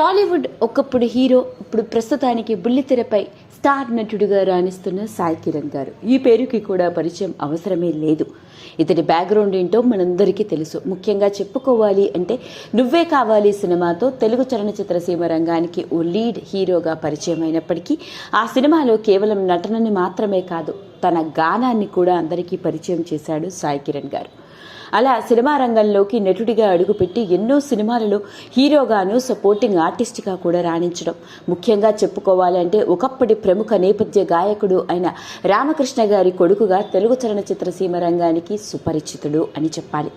టాలీవుడ్ ఒకప్పుడు హీరో ఇప్పుడు ప్రస్తుతానికి బుల్లితెరపై స్టార్ నటుడిగా రాణిస్తున్న సాయి కిరణ్ గారు. ఈ పేరుకి కూడా పరిచయం అవసరమే లేదు. ఇతడి బ్యాక్గ్రౌండ్ ఏంటో మనందరికీ తెలుసు. ముఖ్యంగా చెప్పుకోవాలి అంటే నువ్వే కావాలి సినిమాతో తెలుగు చలనచిత్ర సీమ రంగానికి ఓ లీడ్ హీరోగా పరిచయం అయినప్పటికీ ఆ సినిమాలో కేవలం నటనని మాత్రమే కాదు తన గానాన్ని కూడా అందరికీ పరిచయం చేశాడు సాయి కిరణ్ గారు. అలా సినిమా రంగంలోకి నటుడిగా అడుగుపెట్టి ఎన్నో సినిమాలలో హీరోగాను సపోర్టింగ్ ఆర్టిస్ట్గా కూడా రాణించడం. ముఖ్యంగా చెప్పుకోవాలంటే ఒకప్పటి ప్రముఖ నేపథ్య గాయకుడు అయిన రామకృష్ణ గారి కొడుకుగా తెలుగు చలనచిత్ర సీమ రంగానికి సుపరిచితుడు అని చెప్పాలి.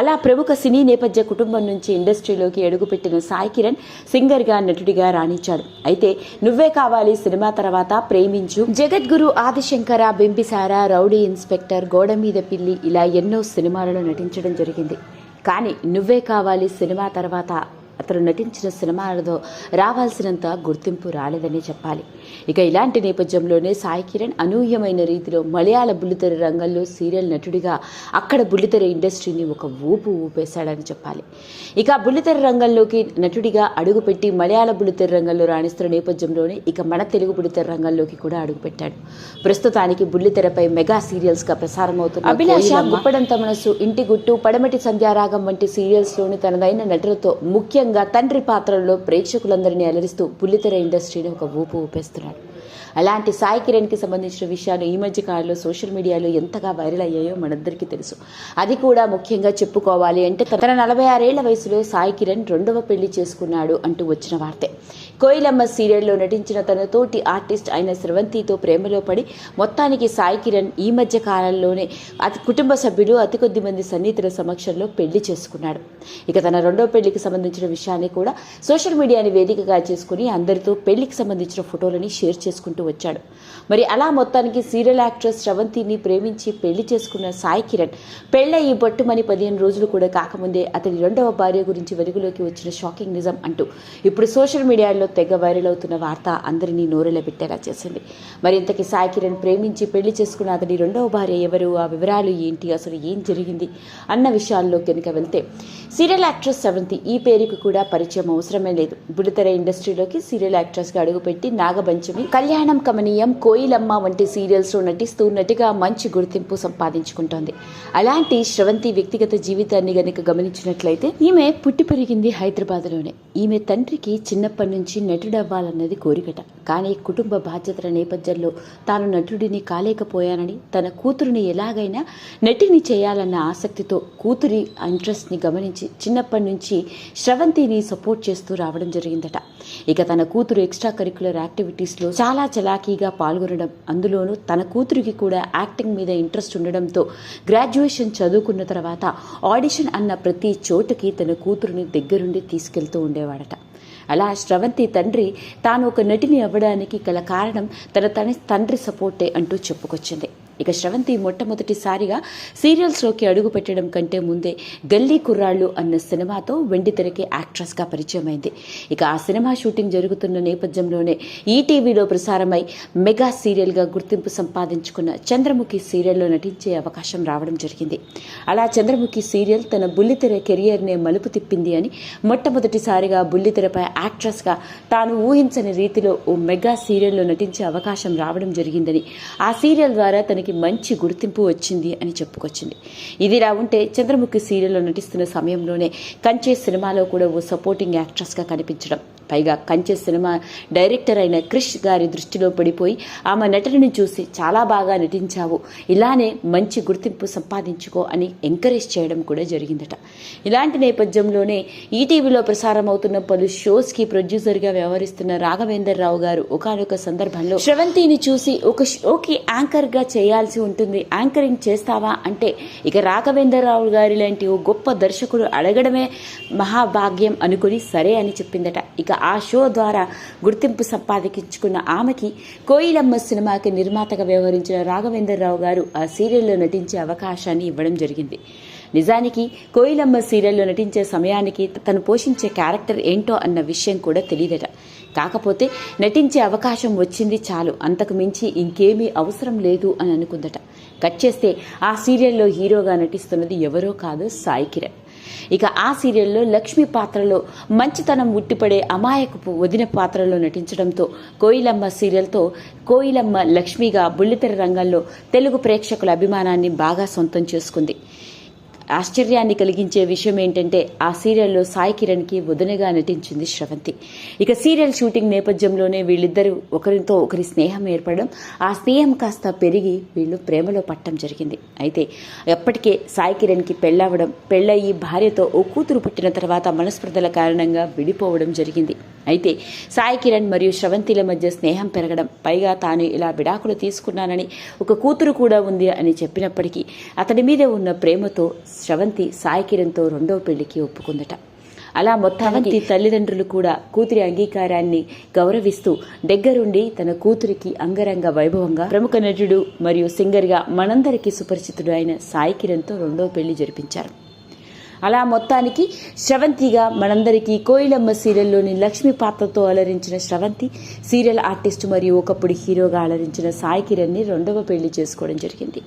అలా ప్రముఖ సినీ నేపథ్య కుటుంబం నుంచి ఇండస్ట్రీలోకి అడుగుపెట్టిన సాయి కిరణ్ సింగర్గా నటుడిగా రాణించాడు. అయితే నువ్వే కావాలి సినిమా తర్వాత ప్రేమించు. జగద్గురు ఆదిశంకర బింబిసార రౌడీ ఇన్స్పెక్టర్ గోడ మీద పిల్లి ఇలా ఎన్నో సినిమాలలో నటించడం జరిగింది. కానీ నువ్వే కావాలి సినిమా తర్వాత అతను నటించిన సినిమాలతో రావాల్సినంత గుర్తింపు రాలేదని చెప్పాలి. ఇక ఇలాంటి నేపథ్యంలోనే సాయి కిరణ్ అనూహ్యమైన రీతిలో మలయాళ బుల్లితెర రంగంలో సీరియల్ నటుడిగా అక్కడ బుల్లితెర ఇండస్ట్రీని ఒక ఊపు ఊపేశాడని చెప్పాలి. ఇక బుల్లితెర రంగంలోకి నటుడిగా అడుగుపెట్టి మలయాళ బుల్లితెర రంగంలో రాణిస్తున్న నేపథ్యంలోనే ఇక మన తెలుగు బుల్లితెర రంగంలోకి కూడా అడుగుపెట్టాడు. ప్రస్తుతానికి బుల్లితెరపై మెగా సీరియల్స్గా ప్రసారమవుతున్న అభిలాష గుప్పడంత మనసు ఇంటి గుట్టు పడమటి సంధ్యారాగం వంటి సీరియల్స్లోని తనదైన నటులతో ముఖ్యంగా తండ్రి పాత్రల్లో ప్రేక్షకులందరినీ అలరిస్తూ బుల్లితెర ఇండస్ట్రీని ఒక ఊపు ఊపేస్తున్నాడు అలాంటి సాయి కిరణ్కి సంబంధించిన విషయాలు ఈ మధ్య కాలంలో సోషల్ మీడియాలో ఎంతగా వైరల్ అయ్యాయో మనందరికీ తెలుసు. అది కూడా ముఖ్యంగా చెప్పుకోవాలి అంటే తన నలభై ఆరేళ్ళ వయసులో సాయి కిరణ్ రెండవ పెళ్ళి చేసుకున్నాడు అంటూ వచ్చిన వార్తే. కోయిలమ్మ సీరియల్లో నటించిన తన తోటి ఆర్టిస్ట్ అయిన స్రవంతితో ప్రేమలో పడి మొత్తానికి సాయి కిరణ్ ఈ మధ్య కాలంలోనే అతి కుటుంబ సభ్యులు అతి కొద్ది మంది సన్నిహితుల సమక్షంలో పెళ్ళి చేసుకున్నాడు. ఇక తన రెండో పెళ్ళికి సంబంధించిన విషయాన్ని కూడా సోషల్ మీడియాని వేదికగా చేసుకుని అందరితో పెళ్ళికి సంబంధించిన ఫోటోలని షేర్ చేసుకుంటూ వచ్చాడు. మరి అలా మొత్తానికి సీరియల్ యాక్ట్రెస్ స్రవంతిని ప్రేమించి పెళ్ళి చేసుకున్న సాయి కిరణ్ పెళ్ళయి బొట్టుమని పదిహేను రోజులు కూడా కాకముందే అతని రెండవ భార్య గురించి వెలుగులోకి వచ్చిన షాకింగ్ నిజం అంటూ ఇప్పుడు సోషల్ మీడియాలో తెగ వైరల్ అవుతున్న వార్త అందరినీ నోరెల పెట్టేలా చేసింది. మరి ఇంతకీ సాయి కిరణ్ ప్రేమించి పెళ్ళి చేసుకున్న అతని రెండవ భార్య ఎవరు? ఆ వివరాలు ఏంటి? అసలు ఏం జరిగింది? అన్న విషయాల్లో కనుక వెళ్తే సీరియల్ యాక్ట్రెస్ శ్రవంతి ఈ పేరుకు కూడా పరిచయం అవసరమే లేదు. బుడితెర ఇండస్ట్రీలోకి సీరియల్ యాక్ట్రెస్గా అడుగుపెట్టి నాగపంచమి కళ్యాణం కమనీయం కోయిలమ్మ వంటి సీరియల్స్లో నటిస్తూ నటిగా మంచి గుర్తింపు సంపాదించుకుంటోంది. అలాంటి శ్రవంతి వ్యక్తిగత జీవితాన్ని గనుక గమనించినట్లయితే ఈమె పుట్టి పెరిగింది హైదరాబాద్లోనే. ఈమె తండ్రికి చిన్నప్పటి నుంచి నటుడవ్వాలన్నది కోరికట. కానీ కుటుంబ బాధ్యతల నేపథ్యంలో తాను నటుడిని కాలేకపోయానని తన కూతురుని ఎలాగైనా నటిని చేయాలన్న ఆసక్తితో కూతురి ఇంట్రెస్ట్ని గమనించి చిన్నప్పటి నుంచి శ్రవంతిని సపోర్ట్ చేస్తూ రావడం జరిగిందట. ఇక తన కూతురు ఎక్స్ట్రా కరిక్యులర్ యాక్టివిటీస్లో చాలా చలాకీగా పాల్గొనడం అందులోనూ తన కూతురికి కూడా యాక్టింగ్ మీద ఇంట్రెస్ట్ ఉండడంతో గ్రాడ్యుయేషన్ చదువుకున్న తర్వాత ఆడిషన్ అన్న ప్రతి చోటుకి తన కూతురుని దగ్గరుండి తీసుకెళ్తూ ఉండేవాడట. అలా శ్రవంతి తండ్రి తాను ఒక నటిని అవ్వడానికి గల కారణం తన తన తండ్రి సపోర్టే అంటూ చెప్పుకొచ్చింది. ఇక శ్రవంతి మొట్టమొదటిసారిగా సీరియల్స్లోకి అడుగు పెట్టడం కంటే ముందే గల్లీ కుర్రాళ్ళు అన్న సినిమాతో వెండితెరకి యాక్ట్రెస్గా పరిచయమైంది. ఇక ఆ సినిమా షూటింగ్ జరుగుతున్న నేపథ్యంలోనే ఈటీవీలో ప్రసారమై మెగా సీరియల్గా గుర్తింపు సంపాదించుకున్న చంద్రముఖి సీరియల్లో నటించే అవకాశం రావడం జరిగింది. అలా చంద్రముఖి సీరియల్ తన బుల్లితెర కెరియర్నే మలుపు తిప్పింది అని మొట్టమొదటిసారిగా బుల్లితెరపై యాక్ట్రెస్గా తాను ఊహించని రీతిలో ఓ మెగా సీరియల్లో నటించే అవకాశం రావడం జరిగిందని ఆ సీరియల్ ద్వారా తనకి మంచి గుర్తింపు వచ్చింది అని చెప్పుకొచ్చింది. ఇదిలా ఉంటే చంద్రముఖి సీరియల్లో నటిస్తున్న సమయంలోనే కంచే సినిమాలో కూడా ఓ సపోర్టింగ్ యాక్ట్రెస్గా కనిపించడం. పైగా కంచె సినిమా డైరెక్టర్ అయిన క్రిష్ గారి దృష్టిలో పడిపోయి ఆమె నటనను చూసి చాలా బాగా నటించావు. ఇలానే మంచి గుర్తింపు సంపాదించుకో అని ఎంకరేజ్ చేయడం కూడా జరిగిందట. ఇలాంటి నేపథ్యంలోనే ఈటీవీలో ప్రసారం అవుతున్న పలు షోస్కి ప్రొడ్యూసర్గా వ్యవహరిస్తున్న రాఘవేందర్ రావు గారు ఒకనొక సందర్భంలో శ్రవంతిని చూసి ఒక షోకి యాంకర్గా చేయాల్సి ఉంటుంది. యాంకరింగ్ చేస్తావా? అంటే ఇక రాఘవేందర్ రావు గారి లాంటి ఓ గొప్ప దర్శకుడు అడగడమే మహాభాగ్యం అనుకుని సరే అని చెప్పిందట. ఇక ఆ షో ద్వారా గుర్తింపు సంపాదించుకున్న ఆమెకి కోయిలమ్మ సినిమాకి నిర్మాతగా వ్యవహరించిన రాఘవేంద్రరావు గారు ఆ సీరియల్లో నటించే అవకాశాన్ని ఇవ్వడం జరిగింది. నిజానికి కోయిలమ్మ సీరియల్లో నటించే సమయానికి తను పోషించే క్యారెక్టర్ ఏంటో అన్న విషయం కూడా తెలియదట. కాకపోతే నటించే అవకాశం వచ్చింది చాలు అంతకు మించి ఇంకేమీ అవసరం లేదు అని అనుకుందట. కట్ చేస్తే ఆ సీరియల్లో హీరోగా నటిస్తున్నది ఎవరో కాదు సాయి కిరణ్. ఇక ఆ సీరియల్లో లక్ష్మి పాత్రలో మంచితనం ఉట్టిపడే అమాయకపు వదిన పాత్రలో నటించడంతో కోయిలమ్మ సీరియల్తో కోయిలమ్మ లక్ష్మిగా బుల్లితెర రంగంలో తెలుగు ప్రేక్షకుల అభిమానాన్ని బాగా సొంతం చేసుకుంది. ఆశ్చర్యాన్ని కలిగించే విషయం ఏంటంటే ఆ సీరియల్లో సాయి కిరణ్కి వదినగా నటించింది శ్రవంతి. ఇక సీరియల్ షూటింగ్ నేపథ్యంలోనే వీళ్ళిద్దరూ ఒకరితో ఒకరి స్నేహం ఏర్పడడం ఆ స్నేహం కాస్త పెరిగి వీళ్ళు ప్రేమలో పట్టడం జరిగింది. అయితే ఎప్పటికే సాయి కిరణ్కి పెళ్ళవడం పెళ్ళయి భార్యతో ఓ కూతురు పుట్టిన తర్వాత మనస్పర్ధల కారణంగా విడిపోవడం జరిగింది. అయితే సాయి కిరణ్ మరియు శ్రవంతిల మధ్య స్నేహం పెరగడం పైగా తాను ఇలా విడాకులు తీసుకున్నానని ఒక కూతురు కూడా ఉంది అని చెప్పినప్పటికీ అతడి మీద ఉన్న ప్రేమతో శ్రవంతి సాయి కిరణ్తో రెండవ పెళ్ళికి ఒప్పుకుందట. అలా మొత్తానికి తల్లిదండ్రులు కూడా కూతురి అంగీకారాన్ని గౌరవిస్తూ దగ్గరుండి తన కూతురికి అంగరంగ వైభవంగా ప్రముఖ నటుడు మరియు సింగర్గా మనందరికీ సుపరిచితుడు అయిన సాయి కిరణ్తో రెండవ పెళ్ళి జరిపించారు. అలా మొత్తానికి శ్రవంతిగా మనందరికీ కోయిలమ్మ సీరియల్లోని లక్ష్మి పాత్రతో అలరించిన శ్రవంతి సీరియల్ ఆర్టిస్ట్ మరియు ఒకప్పుడు హీరోగా అలరించిన సాయి కిరణ్ని రెండవ పెళ్ళి చేసుకోవడం జరిగింది.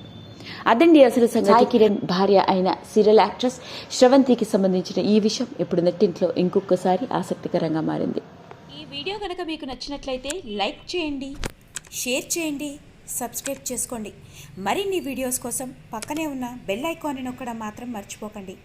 అదండి అసలు సంగతి. సాయి కిరణ్ భార్య అయిన సీరియల్ యాక్ట్రెస్ శ్రవంతికి సంబంధించిన ఈ విషయం ఇప్పుడు నెట్టింట్లో ఇంకొకసారి ఆసక్తికరంగా మారింది. ఈ వీడియో కనుక మీకు నచ్చినట్లయితే లైక్ చేయండి షేర్ చేయండి సబ్స్క్రైబ్ చేసుకోండి. మరిన్ని వీడియోస్ కోసం పక్కనే ఉన్న బెల్ ఐకాన్ని నొక్కడం మాత్రం మర్చిపోకండి.